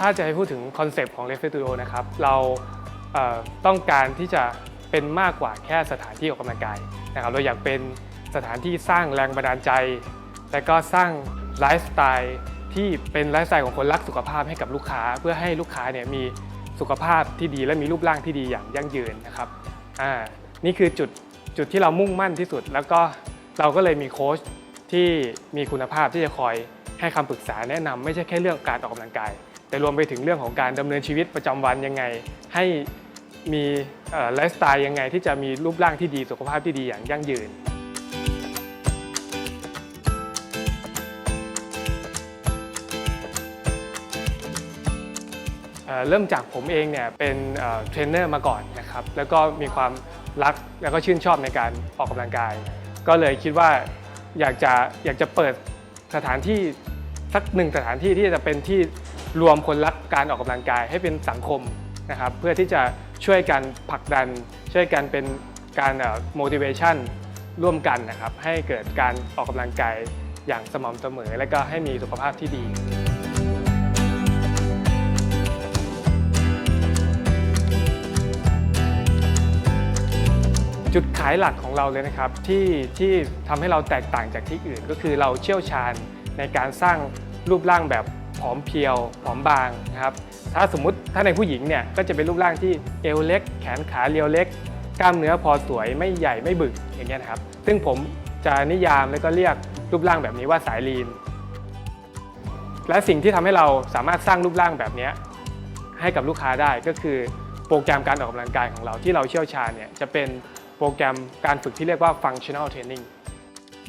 ถ้าจะให้พูดถึงคอนเซปต์ของ l e f t Studio นะครับ เราเต้องการที่จะเป็นมากกว่าแค่สถานที่ออกกำลังกายนะครับเราอยากเป็นสถานที่สร้างแรงบันดาลใจ และก็สร้างไลฟ์สไตล์ที่เป็นไลฟ์สไตล์ของคนรักสุขภาพให้กับลูกค้า เพื่อให้ลูกค้าเนี่ยมีสุขภาพที่ดีและมีรูปร่างที่ดีอย่างยั่งยืนนะครับอ่านี่คือจุดจุดที่เรามุ่งมั่นที่สุด แล้วก็เราก็เลยมีโค้ชที่มีคุณภาพที่จะคอยให้คำปรึกษาแนะนำไม่ใช่แค่เรื่องการออกกำลังกาย แต่รวมไปถึงเรื่องของการดำเนินชีวิตประจำวันยังไง ให้มีไลฟ์สไตล์ยังไงที่จะมีรูปร่างที่ดีสุขภาพที่ดีอย่างยั่งยืนเริ่มจากผมเองเนี่ยเป็นเอ่อเทรนเนอร์มาก่อนนะครับแล้วก็มีความรักแล้วก็ชื่นชอบในการออกกำลังกาย ก็เลยคิดว่าอยากจะอยากจะเปิดสถานที่สักหนึ่งสถานที่ที่จะเป็นที่ รวมคนรักการออกกำลังกายให้เป็นสังคมนะครับเพื่อที่จะช่วยกันผลักดัน ช่วยกันเป็นการเอ่อ motivation ร่วมกันนะครับให้เกิดการออกกำลังกายอย่างสม่ำเสมอ และก็ให้มีสุขภาพที่ดีจุดขายหลักของเราเลยนะครับที่ที่ทำให้เราแตกต่างจากที่อื่น ก็คือเราเชี่ยวชาญในการสร้างรูปร่างแบบ ผอมเพรียว ผอมบางนะครับ ถ้าสมมติถ้าในผู้หญิงเนี่ยก็จะเป็นรูปร่างที่เอวเล็ก แขนขาเรียวเล็ก กล้ามเนื้อพอสวยไม่ใหญ่ไม่บึกอย่างเงี้ยนะครับ ซึ่งผมจะนิยามแล้วก็เรียกรูปร่างแบบนี้ว่าสายลีน และสิ่งที่ทำให้เราสามารถสร้างรูปร่างแบบนี้ให้กับลูกค้าได้ก็คือโปรแกรมการออกกำลังกายของเราที่เราเชี่ยวชาญเนี่ยจะเป็นโปรแกรมการฝึกที่เรียกว่า functional training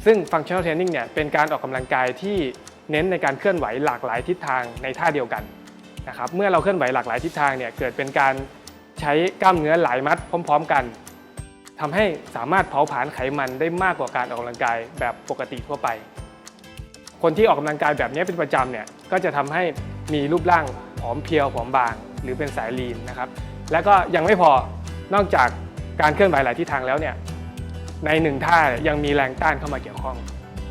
ซึ่ง functional training เนี่ยเป็นการออกกำลังกายที่ เน้นในการเคลื่อนไหวหลากหลายทิศทางในท่าเดียวกันนะครับเมื่อเราเคลื่อนไหวหลากหลายทิศทางเนี่ยเกิดเป็นการใช้กล้ามเนื้อหลายมัดพร้อม ๆ กันทำให้สามารถเผาผลาญไขมันได้มากกว่าการออกกำลังกายแบบปกติทั่วไป คนที่ออกกำลังกายแบบนี้เป็นประจำเนี่ยก็จะทำให้มีรูปร่างผอมเพรียวผอมบาง หรือเป็นสายลีนนะครับแล้วก็ยังไม่พอนอกจากการเคลื่อนไหวหลายทิศทางแล้วเนี่ยในหนึ่งท่ายังมีแรงต้านเข้ามาเกี่ยวข้อง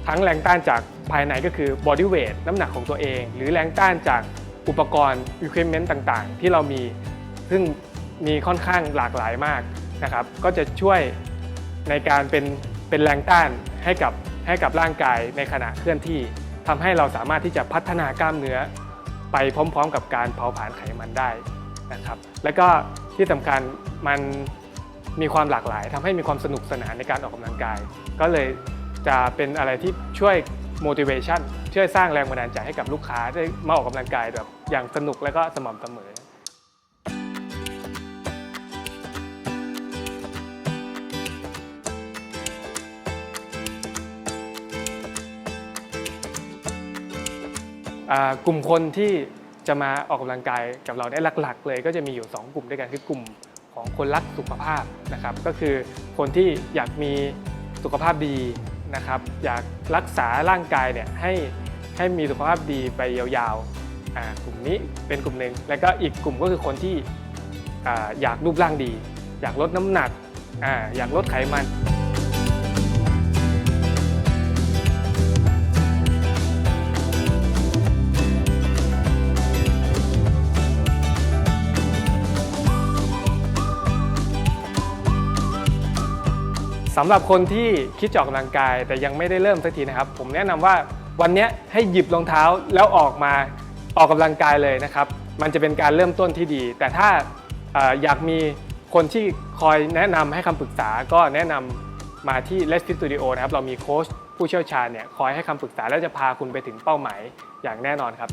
ทั้งแรงต้านจากภายในก็คือ body weight น้ำหนักของตัวเอง หรือแรงต้านจากอุปกรณ์ equipment ต่างๆ ที่เรามี ซึ่งมีค่อนข้างหลากหลายมากนะครับ ก็จะช่วยในการเป็นเป็นแรงต้านให้กับให้กับร่างกายในขณะเคลื่อนที่ทำให้เราสามารถที่จะพัฒนากล้ามเนื้อ ไปพร้อมๆ กับการเผาผลาญไขมันได้นะครับ แล้วก็ที่สำคัญมันมีความหลากหลายทำให้มีความสนุกสนานในการออกกำลังกาย ก็เลย จะเป็นอะไรที่ช่วย motivation ช่วยสร้างแรงบันดาลใจให้กับลูกค้าได้มาออกกำลังกายแบบอย่างสนุกและก็สม่ำเสมออกลุ่มคนที่จะมาออกกำลังกายกับเราเนี่ยหลัก ๆ เลยก็จะมีอยู่ 2 กลุ่มด้วยกันคือกลุ่มของคนรักสุขภาพนะครับ ก็คือคนที่อยากมีสุขภาพดี นะครับอยากรักษาร่างกายเนี่ยให้ให้มีสุขภาพดีไปยาวๆกลุ่มนี้เป็นกลุ่มหนึ่งแล้วก็อีกกลุ่มก็คือคนที่ออยากรูปร่างดี อยากลดน้ำหนักออยากลดไขมันำหรับคนที่คิดจะออกกำลังกายแต่ยังไม่ได้เริ่มสักทีนะครับ ผมแนะนำว่าวันนี้ให้หยิบรองเท้าแล้วออกมาออกกำลังกายเลยนะครับ มันจะเป็นการเริ่มต้นที่ดี แต่ถ้าออยากมีคนที่คอยแนะนำให้คำปรึกษาก็แนะนำมาที่ Let's Fit Studio นะครับ เรามีโค้ชผู้เชี่ยวชาญเนี่ยคอยให้คำปรึกษาและจะพาคุณไปถึงเป้าหมายอย่างแน่นอนครับ